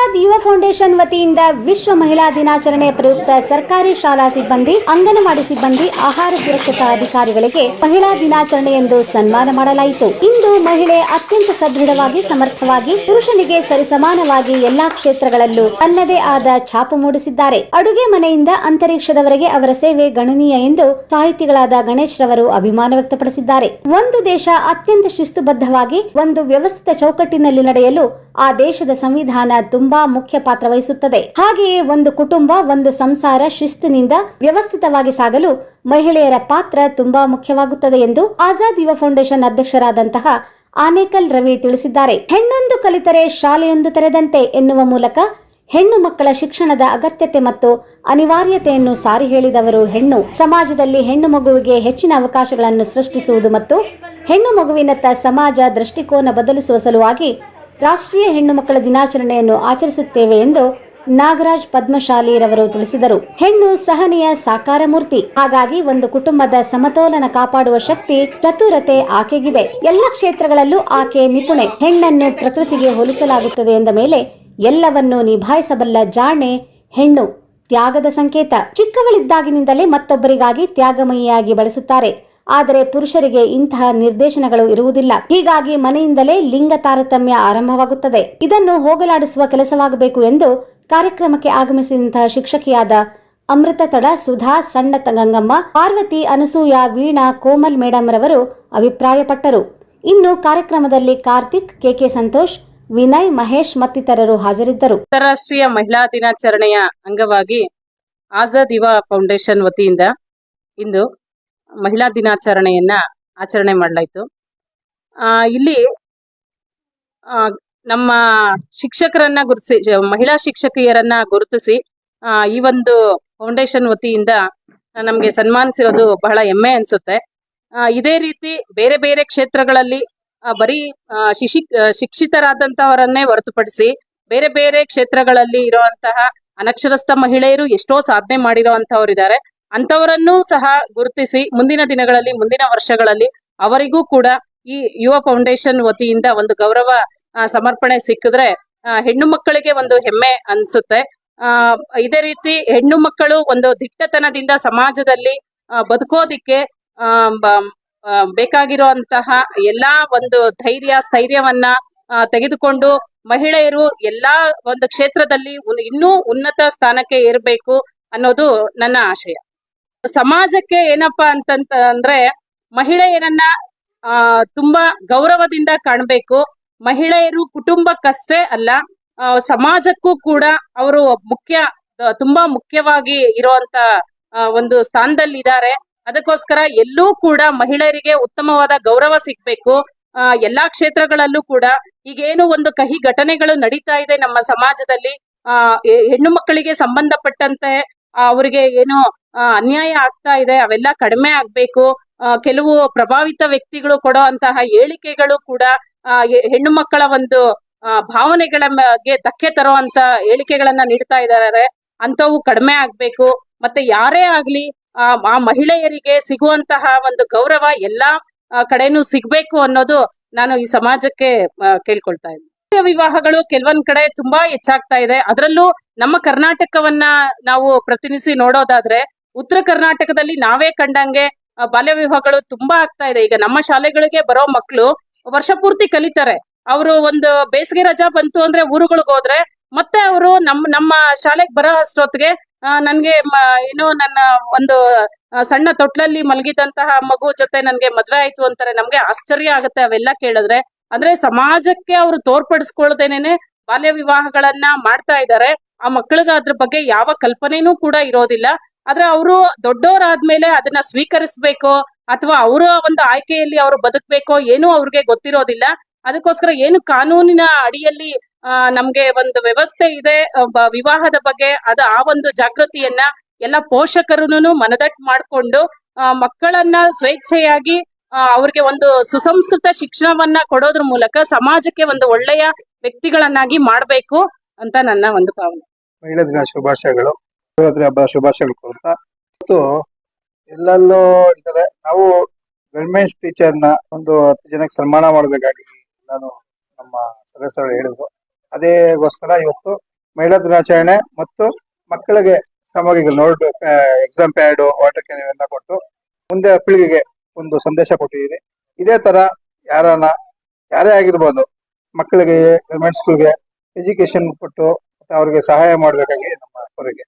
ಆಜಾದ್ ಯುವ ಫೌಂಡೇಶನ್ ವತಿಯಿಂದ ವಿಶ್ವ ಮಹಿಳಾ ದಿನಾಚರಣೆ ಪ್ರಯುಕ್ತ ಸರ್ಕಾರಿ ಶಾಲಾ ಸಿಬ್ಬಂದಿ, ಅಂಗನವಾಡಿ ಸಿಬ್ಬಂದಿ, ಆಹಾರ ಸುರಕ್ಷತಾ ಅಧಿಕಾರಿಗಳಿಗೆ ಮಹಿಳಾ ದಿನಾಚರಣೆ ಎಂದು ಸನ್ಮಾನ ಮಾಡಲಾಯಿತು. ಇಂದು ಮಹಿಳೆ ಅತ್ಯಂತ ಸದೃಢವಾಗಿ, ಸಮರ್ಥವಾಗಿ, ಪುರುಷನಿಗೆ ಸರಿಸಮಾನವಾಗಿ ಎಲ್ಲಾ ಕ್ಷೇತ್ರಗಳಲ್ಲೂ ತನ್ನದೇ ಆದ ಛಾಪು ಮೂಡಿಸಿದ್ದಾರೆ. ಅಡುಗೆ ಮನೆಯಿಂದ ಅಂತರಿಕ್ಷದವರೆಗೆ ಅವರ ಸೇವೆ ಗಣನೀಯ ಎಂದು ಸಾಹಿತಿಗಳಾದ ಗಣೇಶ್ ರವರು ಅಭಿಮಾನ ವ್ಯಕ್ತಪಡಿಸಿದ್ದಾರೆ. ಒಂದು ದೇಶ ಅತ್ಯಂತ ಶಿಸ್ತುಬದ್ಧವಾಗಿ, ಒಂದು ವ್ಯವಸ್ಥಿತ ಚೌಕಟ್ಟಿನಲ್ಲಿ ನಡೆಯಲು ಆ ದೇಶದ ಸಂವಿಧಾನ ತುಂಬಾ ಮುಖ್ಯ ಪಾತ್ರ ವಹಿಸುತ್ತದೆ. ಹಾಗೆಯೇ ಒಂದು ಕುಟುಂಬ, ಒಂದು ಸಂಸಾರ ಶಿಸ್ತಿನಿಂದ ವ್ಯವಸ್ಥಿತವಾಗಿ ಸಾಗಲು ಮಹಿಳೆಯರ ಪಾತ್ರ ತುಂಬಾ ಮುಖ್ಯವಾಗುತ್ತದೆ ಎಂದು ಆಜಾದ್ ಯುವ ಫೌಂಡೇಶನ್ ಅಧ್ಯಕ್ಷರಾದಂತಹ ಆನೇಕಲ್ ರವಿ ತಿಳಿಸಿದ್ದಾರೆ. ಹೆಣ್ಣೊಂದು ಕಲಿತರೆ ಶಾಲೆಯೊಂದು ತೆರೆದಂತೆ ಎನ್ನುವ ಮೂಲಕ ಹೆಣ್ಣು ಮಕ್ಕಳ ಶಿಕ್ಷಣದ ಅಗತ್ಯತೆ ಮತ್ತು ಅನಿವಾರ್ಯತೆಯನ್ನು ಸಾರಿ ಹೇಳಿದವರು ಹೆಣ್ಣು. ಸಮಾಜದಲ್ಲಿ ಹೆಣ್ಣು ಮಗುವಿಗೆ ಹೆಚ್ಚಿನ ಅವಕಾಶಗಳನ್ನು ಸೃಷ್ಟಿಸುವುದು ಮತ್ತು ಹೆಣ್ಣು ಮಗುವಿನತ್ತ ಸಮಾಜ ದೃಷ್ಟಿಕೋನ ಬದಲಿಸುವ ಸಲುವಾಗಿ ರಾಷ್ಟ್ರೀಯ ಹೆಣ್ಣು ಮಕ್ಕಳ ದಿನಾಚರಣೆಯನ್ನು ಆಚರಿಸುತ್ತೇವೆ ಎಂದು ನಾಗರಾಜ್ ಪದ್ಮಶಾಲಿರವರು ತಿಳಿಸಿದರು. ಹೆಣ್ಣು ಸಹನೆಯ ಸಾಕಾರ ಮೂರ್ತಿ ಹಾಗಾಗಿ ಒಂದು ಕುಟುಂಬದ ಸಮತೋಲನ ಕಾಪಾಡುವ ಶಕ್ತಿ, ಚತುರತೆ ಆಕೆಗಿದೆ. ಎಲ್ಲ ಕ್ಷೇತ್ರಗಳಲ್ಲೂ ಆಕೆ ನಿಪುಣೆ. ಹೆಣ್ಣನ್ನು ಪ್ರಕೃತಿಗೆ ಹೋಲಿಸಲಾಗುತ್ತದೆ ಎಂದ ಮೇಲೆ ಎಲ್ಲವನ್ನೂ ನಿಭಾಯಿಸಬಲ್ಲ ಜಾಣೆ ಹೆಣ್ಣು. ತ್ಯಾಗದ ಸಂಕೇತ. ಚಿಕ್ಕವಳಿದ್ದಾಗಿನಿಂದಲೇ ಮತ್ತೊಬ್ಬರಿಗಾಗಿ ತ್ಯಾಗಮಯಿಯಾಗಿ ಬಳಸುತ್ತಾರೆ. ಆದರೆ ಪುರುಷರಿಗೆ ಇಂತಹ ನಿರ್ದೇಶನಗಳು ಇರುವುದಿಲ್ಲ. ಹೀಗಾಗಿ ಮನೆಯಿಂದಲೇ ಲಿಂಗ ತಾರತಮ್ಯ ಆರಂಭವಾಗುತ್ತದೆ. ಇದನ್ನು ಹೋಗಲಾಡಿಸುವ ಕೆಲಸವಾಗಬೇಕು ಎಂದು ಕಾರ್ಯಕ್ರಮಕ್ಕೆ ಆಗಮಿಸಿದಂತಹ ಶಿಕ್ಷಕಿಯಾದ ಅಮೃತ ತಡ ಸುಧಾ ಸಣ್ಣ ಗಂಗಮ್ಮ, ಪಾರ್ವತಿ ಅನಸೂಯ ವೀಣಾ ಕೋಮಲ್ ಮೇಡಂ ರವರು ಅಭಿಪ್ರಾಯಪಟ್ಟರು. ಇನ್ನು ಕಾರ್ಯಕ್ರಮದಲ್ಲಿ ಕಾರ್ತಿಕ್, ಕೆಕೆ ಸಂತೋಷ್, ವಿನಯ್, ಮಹೇಶ್ ಮತ್ತಿತರರು ಹಾಜರಿದ್ದರು. ಅಂತಾರಾಷ್ಟ್ರೀಯ ಮಹಿಳಾ ದಿನಾಚರಣೆಯ ಅಂಗವಾಗಿ ಆಜಾದ್ ಯುವ ಫೌಂಡೇಶನ್ ವತಿಯಿಂದ ಇಂದು ಮಹಿಳಾ ದಿನಾಚರಣೆಯನ್ನ ಆಚರಣೆ ಮಾಡಲಾಯಿತು. ಇಲ್ಲಿ ನಮ್ಮ ಶಿಕ್ಷಕರನ್ನ ಗುರುತಿಸಿ ಮಹಿಳಾ ಶಿಕ್ಷಕಿಯರನ್ನ ಗುರುತಿಸಿ ಈ ಒಂದು ಫೌಂಡೇಶನ್ ವತಿಯಿಂದ ನಮಗೆ ಸನ್ಮಾನಿಸಿರೋದು ಬಹಳ ಹೆಮ್ಮೆ ಅನ್ಸುತ್ತೆ. ಇದೇ ರೀತಿ ಬೇರೆ ಬೇರೆ ಕ್ಷೇತ್ರಗಳಲ್ಲಿ ಬರೀ ಶಿಶಿ ಶಿಕ್ಷಿತರಾದಂತಹವರನ್ನೇ ಹೊರತುಪಡಿಸಿ ಬೇರೆ ಬೇರೆ ಕ್ಷೇತ್ರಗಳಲ್ಲಿ ಇರುವಂತಹ ಅನಕ್ಷರಸ್ಥ ಮಹಿಳೆಯರು ಎಷ್ಟೋ ಸಾಧನೆ ಮಾಡಿರುವಂತಹವರಿದ್ದಾರೆ ಅಂತವರನ್ನೂ ಸಹ ಗುರುತಿಸಿ ಮುಂದಿನ ದಿನಗಳಲ್ಲಿ, ಮುಂದಿನ ವರ್ಷಗಳಲ್ಲಿ ಅವರಿಗೂ ಕೂಡ ಈ ಯುವ ಫೌಂಡೇಶನ್ ವತಿಯಿಂದ ಒಂದು ಗೌರವ ಸಮರ್ಪಣೆ ಸಿಕ್ಕಿದ್ರೆ ಹೆಣ್ಣು ಮಕ್ಕಳಿಗೆ ಒಂದು ಹೆಮ್ಮೆ ಅನ್ಸುತ್ತೆ. ಆ, ಇದೇ ರೀತಿ ಹೆಣ್ಣು ಮಕ್ಕಳು ಒಂದು ದಿಟ್ಟತನದಿಂದ ಸಮಾಜದಲ್ಲಿ ಬದುಕೋದಿಕ್ಕೆ ಬೇಕಾಗಿರುವಂತಹ ಎಲ್ಲಾ ಒಂದು ಧೈರ್ಯ, ಸ್ಥೈರ್ಯವನ್ನ ತೆಗೆದುಕೊಂಡು ಮಹಿಳೆಯರು ಎಲ್ಲಾ ಒಂದು ಕ್ಷೇತ್ರದಲ್ಲಿ ಇನ್ನೂ ಉನ್ನತ ಸ್ಥಾನಕ್ಕೆ ಏರ್ಬೇಕು ಅನ್ನೋದು ನನ್ನ ಆಶಯ. ಸಮಾಜಕ್ಕೆ ಏನಪ್ಪಾ ಅಂತಂತ ಅಂದ್ರೆ ಮಹಿಳೆಯರನ್ನ ತುಂಬಾ ಗೌರವದಿಂದ ಕಾಣ್ಬೇಕು. ಮಹಿಳೆಯರು ಕುಟುಂಬಕ್ಕಷ್ಟೇ ಅಲ್ಲ ಸಮಾಜಕ್ಕೂ ಕೂಡ ಅವರು ಮುಖ್ಯ ತುಂಬಾ ಮುಖ್ಯವಾಗಿ ಇರುವಂತ ಒಂದು ಸ್ಥಾನದಲ್ಲಿ ಇದ್ದಾರೆ ಅದಕ್ಕೋಸ್ಕರ ಎಲ್ಲೂ ಕೂಡ ಮಹಿಳೆಯರಿಗೆ ಉತ್ತಮವಾದ ಗೌರವ ಸಿಗ್ಬೇಕು. ಆ, ಎಲ್ಲಾ ಕ್ಷೇತ್ರಗಳಲ್ಲೂ ಕೂಡ ಈಗೇನು ಒಂದು ಕಹಿ ಘಟನೆಗಳು ನಡೀತಾ ಇದೆ ನಮ್ಮ ಸಮಾಜದಲ್ಲಿ. ಆ ಹೆಣ್ಣು ಮಕ್ಕಳಿಗೆ ಸಂಬಂಧಪಟ್ಟಂತೆ ಅವರಿಗೆ ಏನು ಅನ್ಯಾಯ ಆಗ್ತಾ ಇದೆ, ಅವೆಲ್ಲ ಕಡಿಮೆ ಆಗ್ಬೇಕು. ಕೆಲವು ಪ್ರಭಾವಿತ ವ್ಯಕ್ತಿಗಳು ಕೊಡೋ ಅಂತಹ ಹೇಳಿಕೆಗಳು ಕೂಡ ಹೆಣ್ಣು ಮಕ್ಕಳ ಒಂದು ಭಾವನೆಗಳ ಬಗ್ಗೆ ಧಕ್ಕೆ ತರುವಂತ ಹೇಳಿಕೆಗಳನ್ನ ನೀಡ್ತಾ ಇದ್ದಾರೆ. ಅಂತವು ಕಡಿಮೆ ಆಗ್ಬೇಕು. ಮತ್ತೆ ಯಾರೇ ಆಗ್ಲಿ, ಆ ಮಹಿಳೆಯರಿಗೆ ಸಿಗುವಂತಹ ಒಂದು ಗೌರವ ಎಲ್ಲಾ ಕಡೆನೂ ಸಿಗ್ಬೇಕು ಅನ್ನೋದು ನಾನು ಈ ಸಮಾಜಕ್ಕೆ ಕೇಳ್ಕೊಳ್ತಾ ಇದ್ದೀನಿ. ವಿವಾಹಗಳು ಕೆಲವೊಂದ್ ಕಡೆ ತುಂಬಾ ಹೆಚ್ಚಾಗ್ತಾ ಇದೆ. ಅದರಲ್ಲೂ ನಮ್ಮ ಕರ್ನಾಟಕವನ್ನ ನಾವು ಪ್ರತಿನಿಧಿಸಿ ನೋಡೋದಾದ್ರೆ ಉತ್ತರ ಕರ್ನಾಟಕದಲ್ಲಿ ನಾವೇ ಕಂಡಂಗೆ ಬಾಲ್ಯ ವಿವಾಹಗಳು ತುಂಬಾ ಆಗ್ತಾ ಇದೆ. ಈಗ ನಮ್ಮ ಶಾಲೆಗಳಿಗೆ ಬರೋ ಮಕ್ಕಳು ವರ್ಷ ಪೂರ್ತಿ ಕಲಿತಾರೆ. ಅವರು ಒಂದು ಬೇಸಿಗೆ ರಜಾ ಬಂತು ಅಂದ್ರೆ ಊರುಗಳಿಗೆ ಹೋದ್ರೆ ಮತ್ತೆ ಅವರು ನಮ್, ನಮ್ಮ ಶಾಲೆಗೆ ಬರೋ ಅಷ್ಟೊತ್ತಿಗೆ ನನ್ಗೆ ಏನು ನನ್ನ ಒಂದು ಸಣ್ಣ ತೊಟ್ಲಲ್ಲಿ ಮಲಗಿದಂತಹ ಮಗು ಜೊತೆ ನನ್ಗೆ ಮದ್ವೆ ಆಯ್ತು ಅಂತಾರೆ. ನಮ್ಗೆ ಆಶ್ಚರ್ಯ ಆಗುತ್ತೆ ಅವೆಲ್ಲ ಕೇಳಿದ್ರೆ. ಅಂದ್ರೆ ಸಮಾಜಕ್ಕೆ ಅವರು ತೋರ್ಪಡಿಸ್ಕೊಳ್ದೇನೆ ಬಾಲ್ಯ ವಿವಾಹಗಳನ್ನ ಮಾಡ್ತಾ ಇದ್ದಾರೆ. ಆ ಮಕ್ಕಳಿಗೆ ಅದ್ರ ಬಗ್ಗೆ ಯಾವ ಕಲ್ಪನೆನೂ ಕೂಡ ಇರೋದಿಲ್ಲ. ಆದ್ರೆ ಅವರು ದೊಡ್ಡವರಾದ್ಮೇಲೆ ಅದನ್ನ ಸ್ವೀಕರಿಸ್ಬೇಕು ಅಥವಾ ಅವರ ಒಂದು ಆಯ್ಕೆಯಲ್ಲಿ ಅವರು ಬದುಕ್ಬೇಕೋ ಏನೂ ಅವ್ರಿಗೆ ಗೊತ್ತಿರೋದಿಲ್ಲ. ಅದಕ್ಕೋಸ್ಕರ ಏನು ಕಾನೂನಿನ ಅಡಿಯಲ್ಲಿ, ಆ, ನಮ್ಗೆ ಒಂದು ವ್ಯವಸ್ಥೆ ಇದೆ ವಿವಾಹದ ಬಗ್ಗೆ, ಅದ ಆ ಒಂದು ಜಾಗೃತಿಯನ್ನ ಎಲ್ಲ ಪೋಷಕರುನು ಮನದಟ್ಟು ಮಾಡ್ಕೊಂಡು ಮಕ್ಕಳನ್ನ ಸ್ವೇಚ್ಛೆಯಾಗಿ ಅವ್ರಿಗೆ ಒಂದು ಸುಸಂಸ್ಕೃತ ಶಿಕ್ಷಣವನ್ನ ಕೊಡೋದ್ರ ಮೂಲಕ ಸಮಾಜಕ್ಕೆ ಒಂದು ಒಳ್ಳೆಯ ವ್ಯಕ್ತಿಗಳನ್ನಾಗಿ ಮಾಡ್ಬೇಕು ಅಂತ ನನ್ನ ಒಂದು ಭಾವನೆ. ಮಹಿಳಾ ದಿನ ಶುಭಾಶಯಗಳು. ಶಿವರಾತ್ರಿ ಹಬ್ಬದ ಶುಭಾಶಯಗಳು ಕೋರ್ತಾ ಮತ್ತು ಎಲ್ಲಲ್ಲೂ ಇದ್ದಾರೆ. ನಾವು ಗವರ್ಮೆಂಟ್ ಟೀಚರ್ನ ಒಂದು ಹತ್ತು ಜನಕ್ಕೆ ಸನ್ಮಾನ ಮಾಡಬೇಕಾಗಿ ನಾನು ನಮ್ಮ ಸದಸ್ಯರು ಹೇಳಿದ್ರು. ಅದೇಗೋಸ್ಕರ ಇವತ್ತು ಮಹಿಳಾ ದಿನಾಚರಣೆ ಮತ್ತು ಮಕ್ಕಳಿಗೆ ಸಾಮಗ್ರಿಗಳು ನೋಡ್ ಎಕ್ಸಾಮ್ ಪ್ಯಾಡು, ವಾಟರ್ ಕ್ಯಾನ್ ಇವೆಲ್ಲ ಕೊಟ್ಟು ಮುಂದೆ ಪೀಳಿಗೆಗೆ ಒಂದು ಸಂದೇಶ ಕೊಟ್ಟಿದ್ದೀನಿ. ಇದೇ ತರ ಯಾರನ್ನ ಯಾರೇ ಆಗಿರ್ಬೋದು ಮಕ್ಕಳಿಗೆ ಗವರ್ಮೆಂಟ್ ಸ್ಕೂಲ್ಗೆ ಎಜುಕೇಶನ್ ಕೊಟ್ಟು ಅವ್ರಿಗೆ ಸಹಾಯ ಮಾಡಬೇಕಾಗಿ ನಮ್ಮ ಕೋರಿಕೆ.